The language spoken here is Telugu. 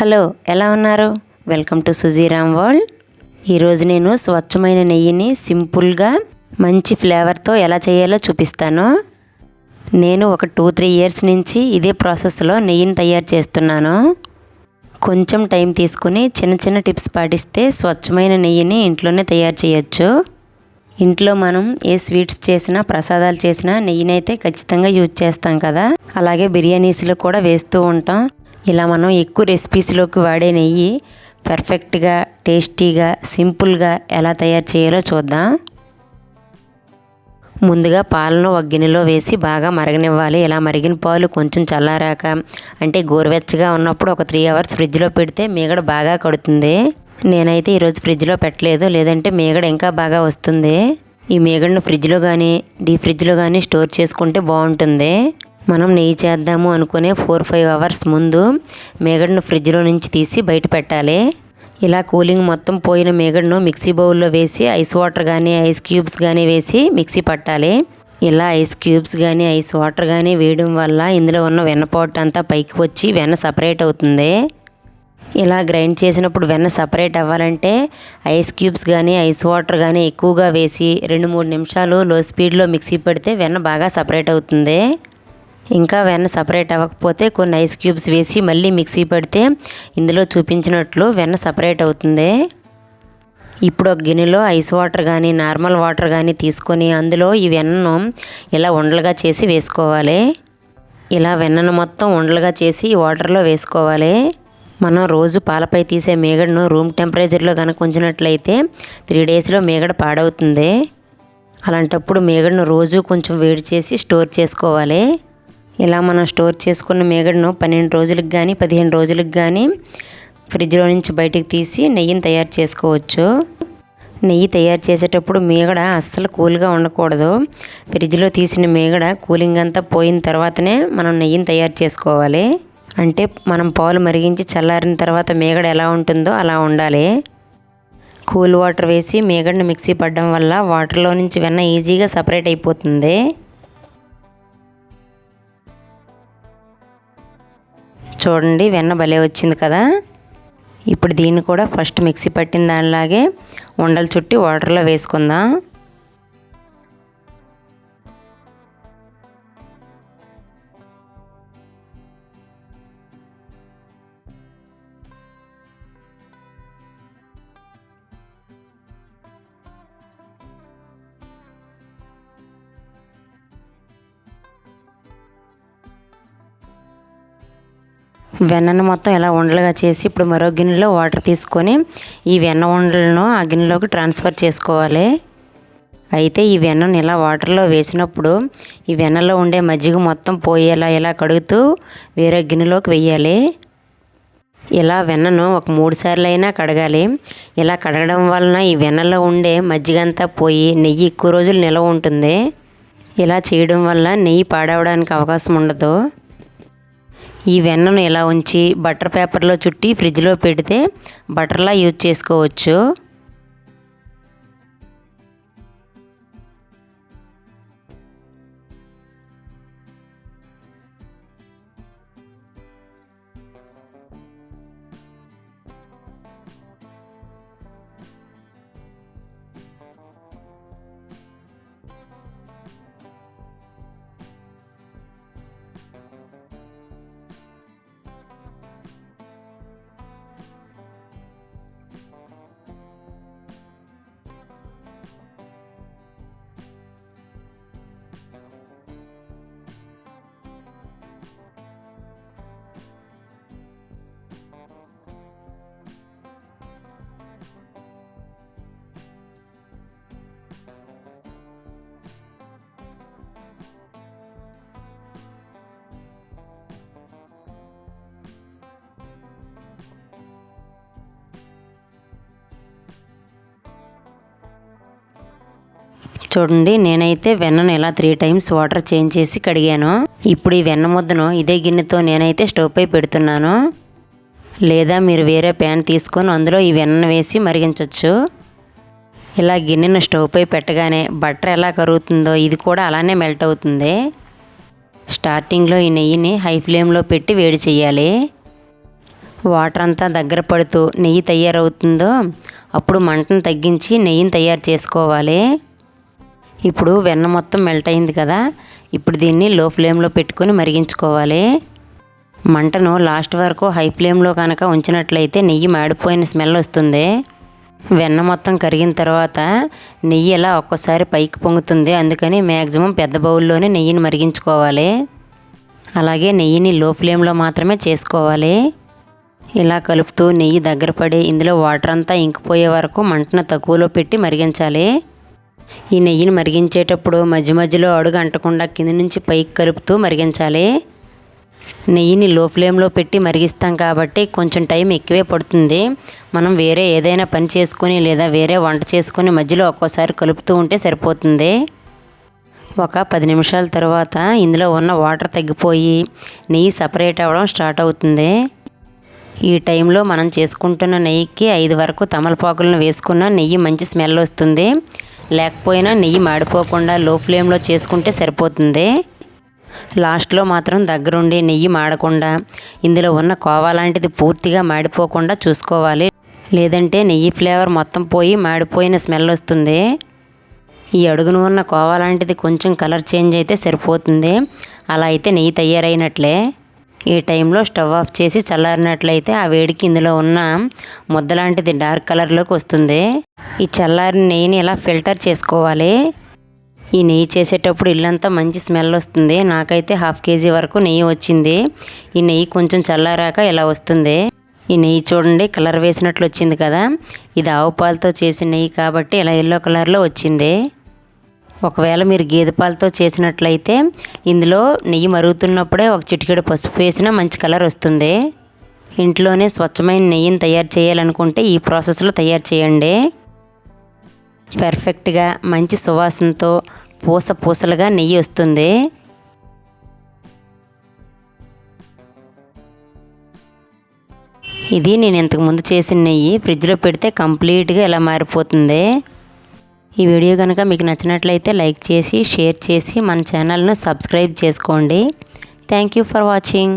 హలో ఎలా ఉన్నారు? Welcome to Sujiram world. ఈరోజు నేను స్వచ్ఛమైన నెయ్యిని సింపుల్గా మంచి ఫ్లేవర్తో ఎలా చేయాలో చూపిస్తాను. నేను ఒక టూ త్రీ ఇయర్స్ నుంచి ఇదే ప్రాసెస్లో నెయ్యిని తయారు చేస్తున్నాను. కొంచెం టైం తీసుకుని చిన్న చిన్న టిప్స్ పాటిస్తే స్వచ్ఛమైన నెయ్యిని ఇంట్లోనే తయారు చేయొచ్చు. ఇంట్లో మనం ఏ స్వీట్స్ చేసినా ప్రసాదాలు చేసినా నెయ్యినైతే ఖచ్చితంగా యూజ్ చేస్తాం కదా. అలాగే బిర్యానీస్లో కూడా వేస్తూ ఉంటాం. ఇలా మనం ఎక్కువ రెసిపీస్లోకి వాడే నెయ్యి పర్ఫెక్ట్గా టేస్టీగా సింపుల్గా ఎలా తయారు చేయాలో చూద్దాం. ముందుగా పాలను ఒక గిన్నెలో వేసి బాగా మరగనివ్వాలి. ఇలా మరిగిన పాలు కొంచెం చల్లారాక అంటే గోరువెచ్చగా ఉన్నప్పుడు ఒక త్రీ అవర్స్ ఫ్రిడ్జ్లో పెడితే మీగడ బాగా కడుతుంది. నేనైతే ఈరోజు ఫ్రిడ్జ్లో పెట్టలేదు లేదంటే మీగడ ఇంకా బాగా వస్తుంది. ఈ మీగడను ఫ్రిడ్జ్లో కానీ డీ ఫ్రిడ్జ్లో కానీ స్టోర్ చేసుకుంటే బాగుంటుంది. మనం నెయ్యి చేద్దాము అనుకునే ఫోర్ ఫైవ్ అవర్స్ ముందు మేగడను ఫ్రిడ్జ్లో నుంచి తీసి బయట పెట్టాలి. ఇలా కూలింగ్ మొత్తం పోయిన మేగడను మిక్సీ బౌల్లో వేసి ఐస్ వాటర్ కానీ ఐస్ క్యూబ్స్ కానీ వేసి మిక్సీ పట్టాలి. ఇలా ఐస్ క్యూబ్స్ కానీ ఐస్ వాటర్ కానీ వేయడం వల్ల ఇందులో ఉన్న వెన్న పౌడర్ అంతా పైకి వచ్చి వెన్న సపరేట్ అవుతుంది. ఇలా గ్రైండ్ చేసినప్పుడు వెన్న సపరేట్ అవ్వాలంటే ఐస్ క్యూబ్స్ కానీ ఐస్ వాటర్ కానీ ఎక్కువగా వేసి రెండు మూడు నిమిషాలు లో స్పీడ్లో మిక్సీ పెడితే వెన్న బాగా సపరేట్ అవుతుంది. ఇంకా వెన్న సపరేట్ అవ్వకపోతే కొన్ని ఐస్ క్యూబ్స్ వేసి మళ్ళీ మిక్సీ పెడితే ఇందులో చూపించినట్లు వెన్న సపరేట్ అవుతుంది. ఇప్పుడు ఒక గిన్నెలో ఐస్ వాటర్ కానీ నార్మల్ వాటర్ కానీ తీసుకొని అందులో ఈ వెన్నను ఇలా ఉండలుగా చేసి వేసుకోవాలి. ఇలా వెన్నను మొత్తం ఉండలుగా చేసి వాటర్లో వేసుకోవాలి. మనం రోజు పాలపై తీసే మేగడను రూమ్ టెంపరేచర్లో కనుక ఉంచినట్లయితే త్రీ డేస్లో మేగడ పాడవుతుంది. అలాంటప్పుడు మేగడను రోజు కొంచెం వేడి చేసి స్టోర్ చేసుకోవాలి. ఇలా మనం స్టోర్ చేసుకున్న మేగడను పన్నెండు రోజులకు కానీ పదిహేను రోజులకు కానీ ఫ్రిడ్జ్లో నుంచి బయటకు తీసి నెయ్యిని తయారు చేసుకోవచ్చు. నెయ్యి తయారు చేసేటప్పుడు మేగడ అస్సలు కూల్గా ఉండకూడదు. ఫ్రిడ్జ్లో తీసిన మేగడ కూలింగ్ అంతా పోయిన తర్వాతనే మనం నెయ్యిని తయారు చేసుకోవాలి. అంటే మనం పాలు మరిగించి చల్లారిన తర్వాత మేగడ ఎలా ఉంటుందో అలా ఉండాలి. కూల్ వాటర్ వేసి మేగడను మిక్సీ పడడం వల్ల వాటర్లో నుంచి వెన్న ఈజీగా సపరేట్ అయిపోతుంది. చూడండి వెన్న భలే వచ్చింది కదా. ఇప్పుడు దీన్ని కూడా ఫస్ట్ మిక్సీ పట్టిన దానిలాగే ఉండలు చుట్టి వాటర్లో వేసుకుందాం. వెన్నను మొత్తం ఇలా ఉండలుగా చేసి ఇప్పుడు మరో గిన్నెలో వాటర్ తీసుకొని ఈ వెన్న ఉండలను ఆ గిన్నెలోకి ట్రాన్స్ఫర్ చేసుకోవాలి. అయితే ఈ వెన్నను ఇలా వాటర్లో వేసినప్పుడు ఈ వెన్నలో ఉండే మజ్జిగ మొత్తం పోయేలా ఇలా కడుగుతూ వేరే గిన్నెలోకి వెయ్యాలి. ఇలా వెన్నను ఒక మూడు సార్లు అయినా కడగాలి. ఇలా కడగడం వలన ఈ వెన్నలో ఉండే మజ్జిగ అంతా పోయి నెయ్యి ఎక్కువ రోజులు నిల్వ ఉంటుంది. ఇలా చేయడం వల్ల నెయ్యి పాడవడానికి అవకాశం ఉండదు. ఈ వెన్నను ఇలా ఉంచి బటర్ పేపర్లో చుట్టి ఫ్రిడ్జ్లో పెడితే బటర్లా యూజ్ చేసుకోవచ్చు. చూడండి నేనైతే వెన్నను ఇలా త్రీ టైమ్స్ వాటర్ చేంజ్ చేసి కడిగాను. ఇప్పుడు ఈ వెన్న ముద్దను ఇదే గిన్నెతో నేనైతే స్టవ్ పై పెడుతున్నాను. లేదా మీరు వేరే ప్యాన్ తీసుకొని అందులో ఈ వెన్నను వేసి మరిగించవచ్చు ఇలా గిన్నెను స్టవ్ పై పెట్టగానే బట్టర్ ఎలా కరుగుతుందో ఇది కూడా అలానే మెల్ట్ అవుతుంది. స్టార్టింగ్లో ఈ నెయ్యిని హై ఫ్లేమ్లో పెట్టి వేడి చేయాలి. వాటర్ అంతా దగ్గర పడుతూ నెయ్యి తయారవుతుందో అప్పుడు మంటను తగ్గించి నెయ్యిని తయారు చేసుకోవాలి. ఇప్పుడు వెన్న మొత్తం మెల్ట్ అయింది కదా ఇప్పుడు దీన్ని లో ఫ్లేమ్లో పెట్టుకొని మరిగించుకోవాలి. మంటను లాస్ట్ వరకు హై ఫ్లేమ్లో కనుక ఉంచినట్లయితే నెయ్యి మాడిపోయిన స్మెల్ వస్తుంది. వెన్న మొత్తం కరిగిన తర్వాత నెయ్యి ఇలా ఒక్కోసారి పైకి పొంగుతుంది అందుకని మ్యాక్సిమం పెద్ద బౌల్లోనే నెయ్యిని మరిగించుకోవాలి. అలాగే నెయ్యిని లో ఫ్లేమ్లో మాత్రమే చేసుకోవాలి. ఇలా కలుపుతూ నెయ్యి దగ్గర పడి ఇందులో వాటర్ అంతా ఇంకిపోయే వరకు మంటను తక్కువలో పెట్టి మరిగించాలి. ఈ నెయ్యిని మరిగించేటప్పుడు మధ్య మధ్యలో అడుగు అంటకుండా కింద నుంచి పైకి కలుపుతూ మరిగించాలి. నెయ్యిని లో ఫ్లేమ్లో పెట్టి మరిగిస్తాం కాబట్టి కొంచెం టైం ఎక్కువే పడుతుంది. మనం వేరే ఏదైనా పని చేసుకొని లేదా వేరే వంట చేసుకొని మధ్యలో ఒక్కోసారి కలుపుతూ ఉంటే సరిపోతుంది. ఒక పది నిమిషాల తర్వాత ఇందులో ఉన్న వాటర్ తగ్గిపోయి నెయ్యి సపరేట్ అవ్వడం స్టార్ట్ అవుతుంది. ఈ టైంలో మనం చేసుకుంటున్న నెయ్యికి ఐదు వరకు తమలపాకులను వేసుకున్న నెయ్యి మంచి స్మెల్ వస్తుంది. లేకపోయినా నెయ్యి మాడిపోకుండా లో ఫ్లేమ్లో చేసుకుంటే సరిపోతుంది. లాస్ట్లో మాత్రం దగ్గరుండి నెయ్యి మాడకుండా ఇందులో ఉన్న కోవా లాంటిది పూర్తిగా మాడిపోకుండా చూసుకోవాలి. లేదంటే నెయ్యి ఫ్లేవర్ మొత్తం పోయి మాడిపోయిన స్మెల్ వస్తుంది. ఈ అడుగును ఉన్న కోవా లాంటిది కొంచెం కలర్ చేంజ్ అయితే సరిపోతుంది. అలా అయితే నెయ్యి తయారైనట్లే. ఈ టైంలో స్టవ్ ఆఫ్ చేసి చల్లారినట్లయితే ఆ వేడికి ఇందులో ఉన్న ముద్ద లాంటిది డార్క్ కలర్లోకి వస్తుంది. ఈ చల్లారిన నెయ్యిని ఇలా ఫిల్టర్ చేసుకోవాలి? ఈ నెయ్యి చేసేటప్పుడు ఇల్లంతా మంచి స్మెల్ వస్తుంది. నాకైతే హాఫ్ కేజీ వరకు నెయ్యి వచ్చింది. ఈ నెయ్యి కొంచెం చల్లారాక ఇలా వస్తుంది? ఈ నెయ్యి చూడండి కలర్ వేసినట్లు వచ్చింది కదా. ఇది ఆవు పాలతో చేసిన నెయ్యి కాబట్టి ఇలా ఎల్లో కలర్లో వచ్చింది? ఒకవేళ మీరు గేదె పాలతో చేసినట్లయితే ఇందులో నెయ్యి మరుగుతున్నప్పుడే ఒక చిటికెడు పసుపు వేసినా మంచి కలర్ వస్తుంది. ఇంట్లోనే స్వచ్ఛమైన నెయ్యిని తయారు చేయాలనుకుంటే ఈ ప్రాసెస్లో తయారు చేయండి. పర్ఫెక్ట్గా మంచి సువాసనతో పూస పూసలుగా నెయ్యి వస్తుంది. ఇది నేను ఇంతకుముందు చేసిన నెయ్యి ఫ్రిడ్జ్లో పెడితే కంప్లీట్గా ఇలా మారిపోతుంది. ఈ వీడియో కనుక మీకు నచ్చినట్లయితే లైక్ చేసి షేర్ చేసి మన ఛానల్ను సబ్స్క్రైబ్ చేసుకోండి. Thank you for watching